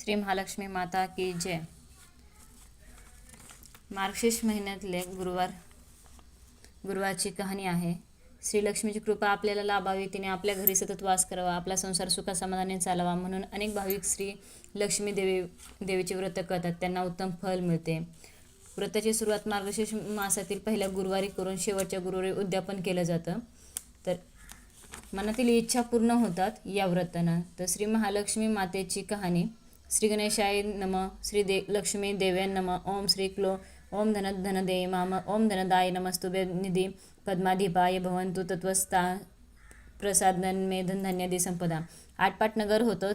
श्री महालक्ष्मी माता की जय. मार्गशीर्ष महिन्यातले गुरुवार गुरुवारची कहाणी आहे. श्री लक्ष्मीची कृपा आपल्याला लाभावी तिने आपल्या घरी सतत वास करावा आपला संसार सुखासमाधाने चालावा म्हणून अनेक भाविक श्री लक्ष्मी देवी देवीचे व्रत करतात. त्यांना उत्तम फल मिळते. व्रताची सुरुवात मार्गशीर्ष मासातील पहिल्या गुरुवारी करून शेवटच्या गुरुवारी उद्यापन केलं जातं. तर मनातील इच्छा पूर्ण होतात या व्रतानं. तर श्री महालक्ष्मी मातेची कहाणी. श्री गणेशाय नम श्री दे लक्ष्मी देव्या नम ओम श्री क्लो ओम धन धनदे माम ओम धनदाय नमस्तु निधी पद्माधिपाय भवंतु तत्वस्ता प्रसादन मे धनधान्यादी संपदा। आटपाट नगर होतं.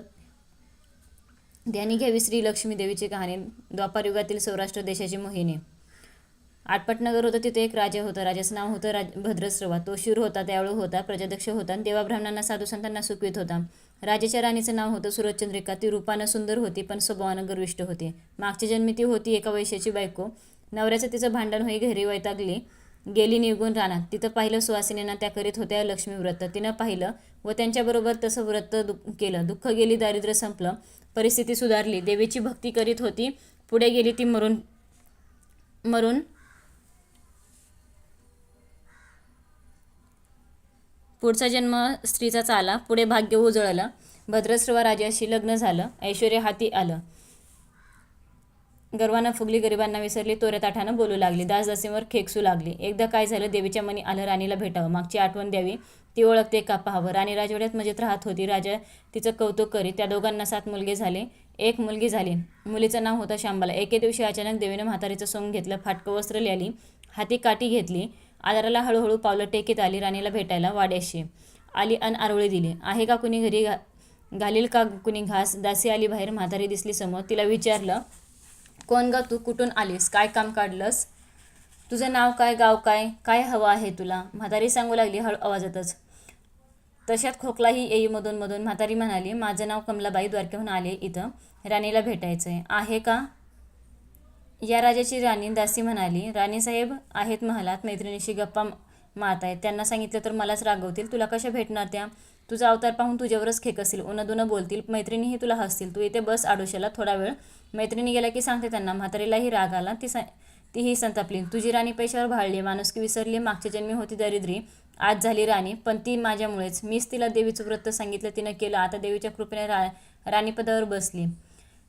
ध्यानी घ्यावी श्री लक्ष्मी देवीची कहाणी द्वापारयुगातील सौराष्ट्र देशाची मोहिनी. आटपटनगर होतं तिथे एक राजा होता. राजाचं नाव होतं राज भद्रस्रवा तो शूर होता त्यावेळी होता प्रजाध्यक्ष होता. आणि देवा ब्राह्मणांना साधू संतांना सुखवीत होता. राजाच्या राणीचं नाव होतं सुरजचंद्रिका ती रूपानं सुंदर होती पण स्वभावानं गर्विष्ट होती. मागच्या जन्मी ती होती एका वैश्याची बायको. नवऱ्याचं तिचं भांडण होई घरी वैतागली गेली निघून रानात. तिथं पाहिलं सुवासिनींना त्या करीत होत्या लक्ष्मी व्रत. तिनं पाहिलं व त्यांच्याबरोबर तसं व्रत दु केलं. दुःख गेली दारिद्र्य संपलं परिस्थिती सुधारली. देवीची भक्ती करीत होती. पुढे गेली ती मरून मरून पुढचा जन्म स्त्रीचा आला पुढे भाग्य उजळलं भद्रश्रवा राजाशी लग्न झालं ऐश्वर्य हाती आलं. गर्वानं फुगली गरिबांना विसरली तोऱ्या ताठानं बोलू लागली दासदासीवर खेकसू लागली. एकदा काय झालं देवीच्या मनी आलं राणीला भेटावं. मागची आठवण द्यावी ती ओळखते का पाहावं? राणी राजवाड्यात मजेत राहत होती. राजा तिचं कौतुक करी त्या दोघांना सात मुलगे झाले. एक मुलगी झाली. मुलीचं नाव होतं शांबाला एके दिवशी अचानक देवीनं म्हातारीचं सोंग घेतलं फाटकं वस्त्र लिहिली हाती काठी घेतली आदाराला हळूहळू पावलं टेकीत आली राणीला भेटायला वाड्याशी. आली अन आरोळी दिली. आहे का कुणी घरी घा घालील का कुणी घास? दासी आली बाहेर म्हातारी दिसली समोर. तिला विचारलं कोण ग तू? कुठून आलीस? काय काम काढलंस? तुझं नाव काय गाव काय? काय हवं आहे तुला? म्हातारी सांगू लागली हळू आवाजातच. तशात खोकलाही येई मधून मधून. म्हातारी म्हणाली माझं नाव कमलाबाई द्वारकेहून आले इथं. राणीला भेटायचं आहे आहे का? या राजाची राणी दासी म्हणाली राणीसाहेब आहेत महालात मैत्रिणीशी गप्पा मारत आहेत. त्यांना सांगितलं तर मलाच रागवतील. तुला कशा भेटणार त्या? तुझा अवतार पाहून तुझ्यावरच खेकतील उन्हा बोलतील मैत्रिणीही तुला हसतील. तू इथे बस आडोशाला थोडा वेळ मैत्रिणी गेला की सांगते त्यांना म्हातारीलाही राग आला. ती सा तीही संतापली. तुझी राणी पैशावर भाळली माणुसकी विसरली मागच्या जन्मी होती दरिद्री. आज झाली राणी पण ती माझ्यामुळेच. मीच तिला देवीचं व्रत सांगितलं तिनं केलं. आता देवीच्या कृपेने रा राणीपदावर बसली.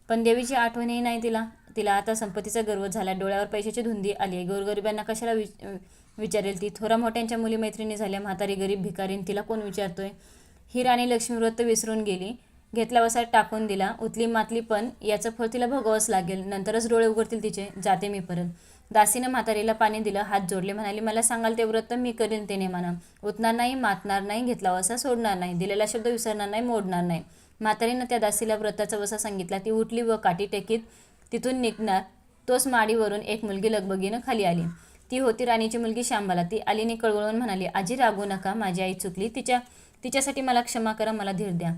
पण देवीची आठवणही नाही तिला. तिला आता संपत्तीचा गर्व झाला. डोळ्यावर पैशाची धुंदी आली. गोरगरिबांना कशाला विच विचारेल ती? थोरा मोठ्यांच्या मुली मैत्रिणी झाल्या. म्हातारी गरीब भिकारीन तिला कोण विचारतोय? ही राणी लक्ष्मी व्रत विसरून गेली. घेतला वसा टाकून दिला. उतली मातली पण याचं फळ तिला भोगावंच लागेल. नंतरच डोळे उघडतील तिचे. जाते मी परत. दासीनं म्हातारीला पाणी दिलं. हात जोडले. म्हणाली मला सांगाल ते व्रत मी करीन ते नेमानं. उतणार नाही मातणार नाही घेतला वसा सोडणार नाही. दिलेला शब्द विसरणार नाही मोडणार नाही. म्हातारीनं त्या दासीला व्रताचा वसा सांगितला ती उठली व काठी टेकीत तिथून निघणार. तोच माडीवरून एक मुलगी लगबगीनं खाली आली. ती होती राणीची मुलगी श्यामबाला ती आलीने कळवळून म्हणाली आजी रागू नका माझी आई चुकली. तिच्या तिच्यासाठी मला क्षमा करा मला धीर द्या.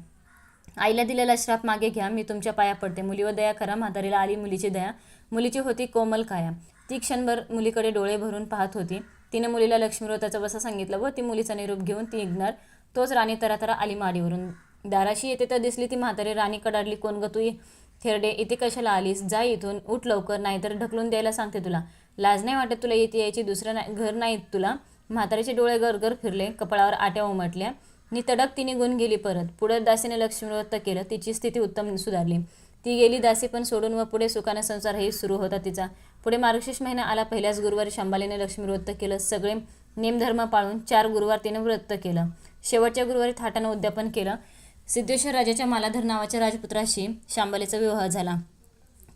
आईला दिलेला श्राप मागे घ्या मी तुमच्या पाया पडते. मुलीवर दया करा म्हातारीला आली मुलीची दया. मुलीची होती कोमल काया. ती क्षणभर मुलीकडे डोळे भरून पाहत होती. तिने मुलीला लक्ष्मीव्रताचा वसा सांगितलं व ती मुलीचा निरोप घेऊन ती निघणार. तोच राणी तरातरा आली माडीवरून. दाराशी येते तर दिसली ती म्हातारी राणी कडाडली कोण ग तू? थेरडे इथे कशाला आलीस? जा इथून उठ लवकर नाहीतर ढकलून द्यायला सांगते तुला. लाज नाही वाटत तुला येते यायची दुसरं नाही घर नाहीत तुला. म्हातारीचे डोळे गरगर फिरले कपाळावर आट्या उमटल्या. नि तडक ती निघून गेली परत. पुढे दासीने लक्ष्मीव्रत केलं तिची स्थिती उत्तम सुधारली. ती गेली दासी पण सोडून व पुढे सुखाने संसारही सुरू होता तिचा. पुढे मार्गशीर्ष महिना आला पहिल्याच गुरुवारी शंभालीने लक्ष्मीव्रत केलं सगळे नेमधर्म पाळून चार गुरुवार तिने व्रत केलं. शेवटच्या गुरुवारी थाटानं उद्यापन केलं. सिद्धेश्वर राजाच्या मालाधर नावाच्या राजपुत्राशी शांबलेचा विवाह झाला.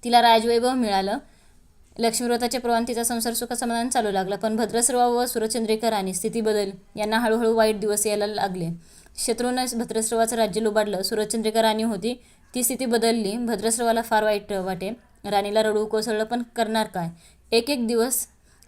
तिला राजवैभव मिळालं. लक्ष्मीव्रताच्या प्रमाण तिचा संसार सुखसमाधान चालू लागला. पण भद्रश्रवा व सुरचंद्रिका राणी स्थिती बदल यांना हळूहळू वाईट दिवस यायला लागले. शत्रूनं भद्रस्रवाचं राज्य लुबाडलं. सुरचंद्रिका राणी होती. ती स्थिती बदलली. भद्रस्रवाला फार वाईट वाटे. राणीला रडू कोसळलं पण करणार काय? एक एक दिवस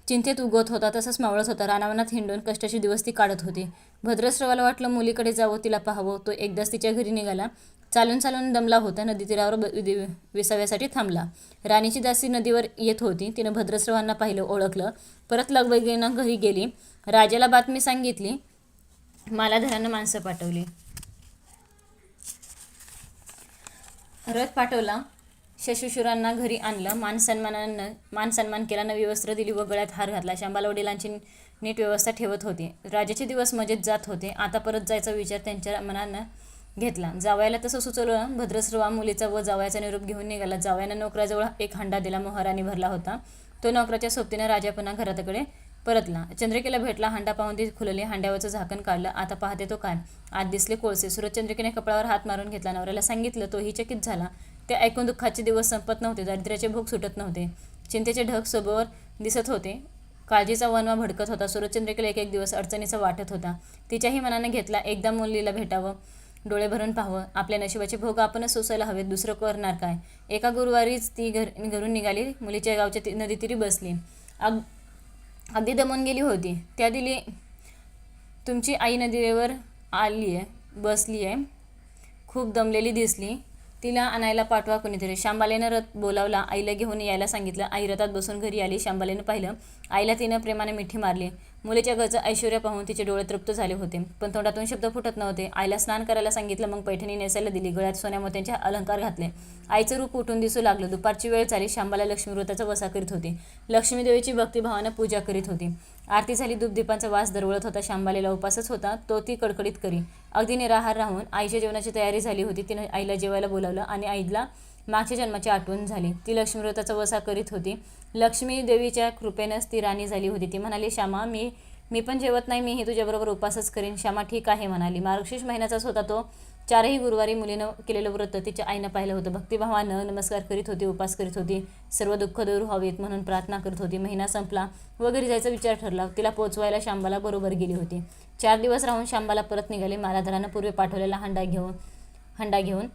चिंतेत उगवत होता तसंच मावळत होता. रानावनात हिंडून कष्टाची दिवस ती काढत होती. भद्रश्रवाला वाटलं मुलीकडे जावं तिला पाहावं. तो एकदाच तिच्या घरी निघाला. चालून चालून दमला होता. नदी तीरावर ब- विसाव्यासाठी थांबला. राणीची दासी नदीवर येत होती. तिनं भद्रश्रवांना पाहिलं ओळखलं. परत लगबगीनं घरी गेली. राजाला बातमी सांगितली. मालाधरानं माणसं पाठवली. रथ पाठवला. शशुशुरांना घरी आणलं मान सन्मानानं मान सन्मान केला नवी वस्त्र दिली व गळ्यात हार घातला. शांबाला वडिलांची नीट व्यवस्था ठेवत होते. राजाचे दिवस मजेत जात होते. आता परत जायचा विचार त्यांच्या मनानं घेतला. जावयाला तसं सुचवलं भद्रस्रवा मुलीचा व जावयाचा निरोप घेऊन निघाला. जावयानं नोकराजवळ एक हांडा दिला. मोहराने भरला होता. तो नोकराच्या सोबतीनं राजा पुन्हा परतला. चंद्रिकेला भेटला. हांडा पाहून ती खुलले. हांड्यावरचं झाकण काढलं. आता पाहते तो काय? आत दिसले कोळसे. सुरत चंद्रिकेने कपडावर हात मारून घेतला. नवऱ्याला सांगितलं तोही चकित झाला. ते ऐकून दुःखाचे दिवस संपत नव्हते दारिद्र्याचे भोग सुटत नव्हते. चिंतेचे ढग सोबवर दिसत होते. काळजीचा वनवा भडकत होता. सुरतचंद्रिकेला एक एक दिवस अडचणीचा वाटत होता. तिच्याही मनाने घेतला एकदा मुलीला भेटावं डोळे भरून पाहावं. आपल्या नशिबाचे भोग आपणच सोसायला हवेत दुसरं करणार काय? एका गुरुवारीच ती घर घरून निघाली. मुलीच्या गावच्या ती- नदीतीरी बसली. अग अगदी दमून गेली होती. त्या दिली तुमची आई नदीवर आली आहे बसली आहे खूप दमलेली दिसली. तिला आणायला पाठवा कोणीतरी. शांबालेनं रथ बोलावला. आईला घेऊन यायला सांगितलं. आई रथात बसून घरी आली. शांबालेनं पाहिलं आईला तिनं प्रेमाने मिठी मारली. मुलीच्या घरचं ऐश्वर्य पाहून तिचे डोळे तृप्त झाले होते. पण तोंडातून शब्द फुटत नव्हते. आईला स्नान करायला सांगितलं. मग पैठणी नेसायला दिली. गळ्यात सोन्यामोत्यांचे अलंकार घातले. आईचं रूप उठून दिसू लागलं. दुपारची वेळ झाली. शांबाला लक्ष्मी व्रताचा वसा करीत होती. लक्ष्मीदेवीची भक्तिभावानं पूजा करीत होती. आरती झाली दुपदीपांचा वास दरवळत होता शांबालीला उपासच होता तो ती कडकडीत करी. अगदी निराहार राहून आईच्या जेवणाची तयारी झाली होती तिनं आईला जेवायला बोलावलं आणि आईला मागच्या जन्माची आठवण झाली. ती लक्ष्मीव्रताचा वसा करीत होती. लक्ष्मी देवीच्या कृपेनंच ती राणी झाली होती. ती म्हणाली श्यामा मी मी पण जेवत नाही मीही तुझ्याबरोबर उपासच करीन. श्यामा ठीक आहे म्हणाली. मार्गशीर्ष महिन्याचाच होता तो. चारही गुरुवारी मुलीनं केलेलं व्रत तिच्या आईनं पाहिलं होतं. भक्तिभावानं नमस्कार करीत होती उपास करीत होती. सर्व दुःख दूर व्हावेत म्हणून प्रार्थना करत होती. महिना संपला. व घरी जायचा विचार ठरला. तिला पोचवायला शांबाला बरोबर गेली होती. चार दिवस राहून शांबाला परत निघाले. मालाधरानं पूर्वी पाठवलेला हंडा घेऊन हंडा घेऊन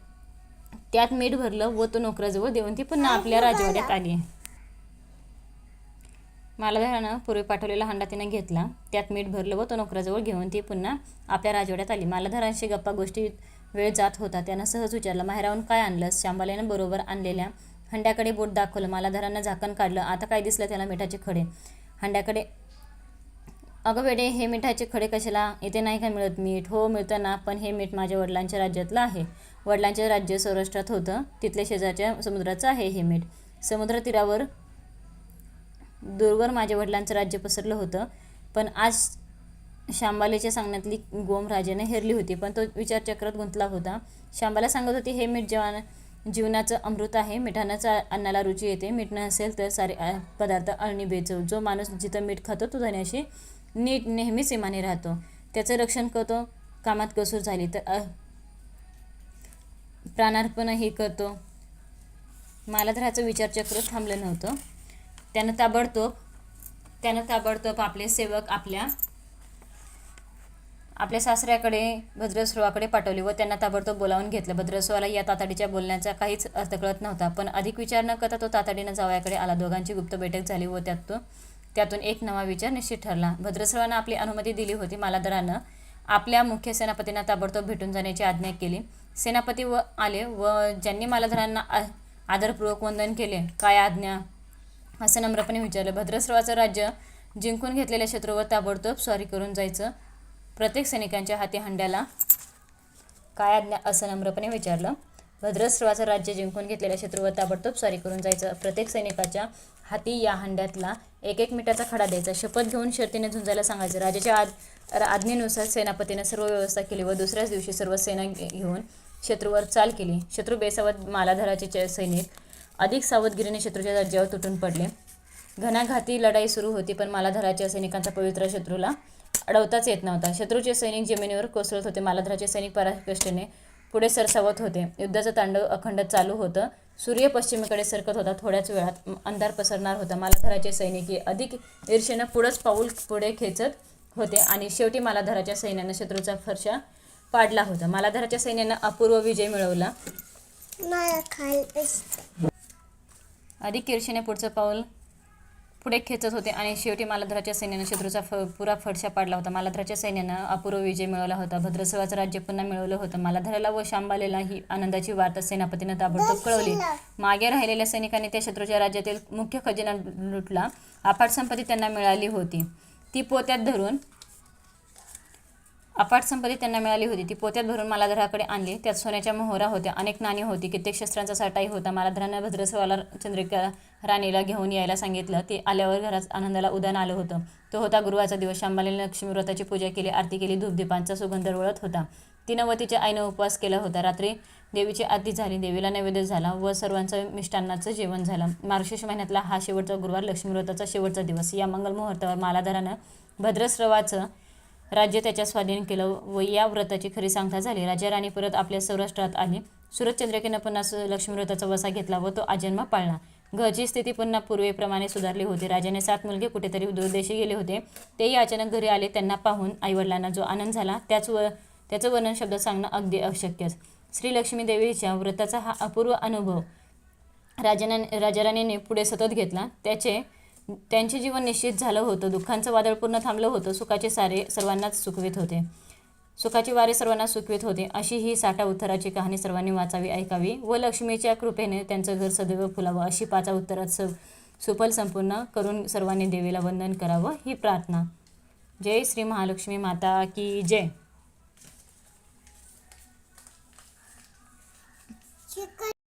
त्यात मीठ भरलं व तो नोकराजवळ देऊन ती पुन्हा आपल्या राजवाड्यात आली. मालाधारानं पूर्वी पाठवलेला हंडा तिनं घेतला. त्यात मीठ भरलं व तो नोकराजवळ घेऊन ती पुन्हा आपल्या राजवाड्यात आली. मालाधरांशी गप्पा गोष्टी वेळ जात होता. त्यानं सहज विचारलं माहेरावून काय आणलंस? शांबाल्यानं बरोबर आणलेल्या हंड्याकडे बोट दाखवलं. मालाधारानं झाकण काढलं. आता काय दिसलं त्याला मिठाचे खडे? हंड्याकडे अगं बेडे हे मिठाचे खडे कशाला? इथे नाही का मिळत मीठ? हो मिळतं ना पण हे मीठ माझ्या वडिलांच्या राज्यातलं आहे. वडिलांचे राज्य सौराष्ट्रात होतं. तिथल्या शेजारच्या समुद्राचं आहे हे मीठ. समुद्र तीरावर दूरवर माझ्या वडिलांचं राज्य पसरलं होतं. पण आज शांबालेच्या सांगण्यातली गोम राजाने हेरली होती. पण तो विचारचक्रात गुंतला होता. शांबाला सांगत होती हे मीठ जेवण जीवनाचं अमृत आहे. मिठानंच अन्नाला रुची येते. मीठ नसेल तर सारे पदार्थ अळणी बेचव जो माणूस जिथं मीठ खातो तो धन्याशी नीट नेहमीच इमाने राहतो. त्याचं रक्षण करतो. कामात कसूर झाली तर प्राणार्पणही करतो. मला तर ह्याचं विचारचक्र थांबलं नव्हतं. त्यानं ताबडतोब त्यानं ताबडतोब आपले सेवक आपल्या आपल्या सासऱ्याकडे भद्रस्रोवाकडे पाठवले व त्यांना ताबडतोब बोलावून घेतलं. भद्रस्वाला या तातडीच्या बोलण्याचा काहीच अर्थ कळत नव्हता पण अधिक विचार न करता तो तातडीनं जावयाकडे आला. दोघांची गुप्त बैठक झाली व त्यात तो त्यातून एक नवा विचार निश्चित ठरला. भद्रस्रवानं आपली अनुमती दिली होती. मालादरानं आपल्या मुख्य सेनापतींना ताबडतोब भेटून जाण्याची आज्ञा केली. सेनापती व आले व ज्यांनी मालाधरांना आ- आदरपूर्वक वंदन केले काय आज्ञा? असं नम्रपणे विचारलं. भद्रस्रवाचं राज्य जिंकून घेतलेल्या शत्रूवर ताबडतोब स्वारी करून जायचं. प्रत्येक सैनिकांच्या हाती हंड्याला काय आज्ञा असं नम्रपणे विचारलं. भद्रस्रवाचं राज्य जिंकून घेतलेल्या शत्रूवर ताबडतोब स्वारी करून जायचं. प्रत्येक सैनिकाच्या हाती या हंड्यातला एक एक मिठाचा खडा द्यायचा. शपथ घेऊन शर्तीने झुंजायला सांगायचं. राजाच्या आद आज्ञेनुसार सेनापतीने सर्व व्यवस्था केली व दुसऱ्याच दिवशी सर्व सेना घेऊन शत्रूवर चाल केली. शत्रू बेसावत मालाधराचे च- सैनिक अधिक सावधगिरीने शत्रूच्या दर्जावर तुटून पडले. घणाघाती लढाई सुरू होती पण मालाधराच्या सैनिकांचा पवित्र शत्रूला अडवताच येत नव्हता. शत्रूचे सैनिक जमिनीवर कोसळत होते. मालाधराचे सैनिक पराकष्टेने पुढे सरसावत होते. युद्धाचं तांडव अखंड चालू होतं. सूर्य पश्चिमेकडे सरकत होता. थोड्याच वेळात अंधार पसरणार होता. मालाधराचे सैनिकी अधिक ईर्षेनं पुढंच पाऊल पुढे खेचत होते आणि शेवटी मालाधराच्या सैन्यानं शत्रूचा फरशा पाडला होता. मालाधराच्या सैन्यानं अपूर्व विजय मिळवला. अधिक ईर्षेने पुढचं पाऊल पुढे खेचत होते आणि शेवटी मालाधराच्या सैन्यानं शत्रूचा फ पुरा फडशा पाडला होता. मालाधराच्या सैन्यानं अपूर्व विजय मिळवला होता. भद्रसवाचं राज्य पुन्हा मिळवलं होतं. मालाधराला व शांबालेला ही आनंदाची वार्ता सेनापतीनं ताबडतोब कळवली. मागे राहिलेल्या सैनिकांनी त्या शत्रूच्या राज्यातील मुख्य खजिना लुटला. अफाट संपत्ती त्यांना मिळाली होती. ती पोत्यात धरून अफाट संपत्ती त्यांना मिळाली होती. ती पोत्यात भरून मालाधराकडे आणली. त्यात सोन्याच्या मोहरा होत्या. अनेक नाणी होती. कित्येक शस्त्रांचा साठाही होता. मालाधरानं भद्रसवाला चंद्रिका राणीला घेऊन यायला सांगितलं. ते आल्यावर घरात आनंदाला उदान आलं होतं. तो होता गुरुवारचा दिवस. शांबालीने लक्ष्मी व्रताची पूजा केली. आरती केली. धूपदीपांचा सुगंध वळत होता. तिनं व तिच्या आईनं उपवास केला होता. रात्री देवीची आरती झाली. देवीला नैवेद्य झाला व सर्वांचं मिष्टान्नाचं जेवण झालं. मार्गशीर्ष महिन्यातला हा शेवटचा गुरुवार लक्ष्मीव्रताचा शेवटचा दिवस. या मंगल मुहूर्तावर मालाधरानं भद्रस्रवाचं राज्य त्याच्या स्वाधीन केलं व या व्रताची खरी सांगता झाली. राजा राणी परत आपल्या सौराष्ट्रात आली. सुरतचंद्रिकेनं पुन्हा लक्ष्मी व्रताचा वसा घेतला व तो आजन्म पाळला. घरची स्थिती पुन्हा पूर्वेप्रमाणे सुधारली होती. राजाने सात मुलगे कुठेतरी दूरदेशी गेले होते. तेही अचानक घरी आले त्यांना पाहून आईवडिलांना जो आनंद झाला त्याच व त्याचं वर्णन शब्द सांगणं अगदी अशक्यच. श्री लक्ष्मी देवीच्या व्रताचा हा अपूर्व अनुभव राजाने राजाराणीने पुढे सतत घेतला. त्याचे त्यांचे जीवन निश्चित झालं होतं. दुःखांचं वादळ पूर्ण थांबलं होतं. सुखाचे सारे सर्वांनाच सुखवित होते. सुखाची वारे सर्वांना सुखवित होते अशी ही साठा उत्तराची कहाणी सर्वांनी वाचावी ऐकावी व लक्ष्मीच्या कृपेने त्यांचं घर सदैव फुलावं अशी पाचा उत्तरात स सुफल संपूर्ण करून सर्वांनी देवीला वंदन करावं ही प्रार्थना. जय श्री महालक्ष्मी माता की जय.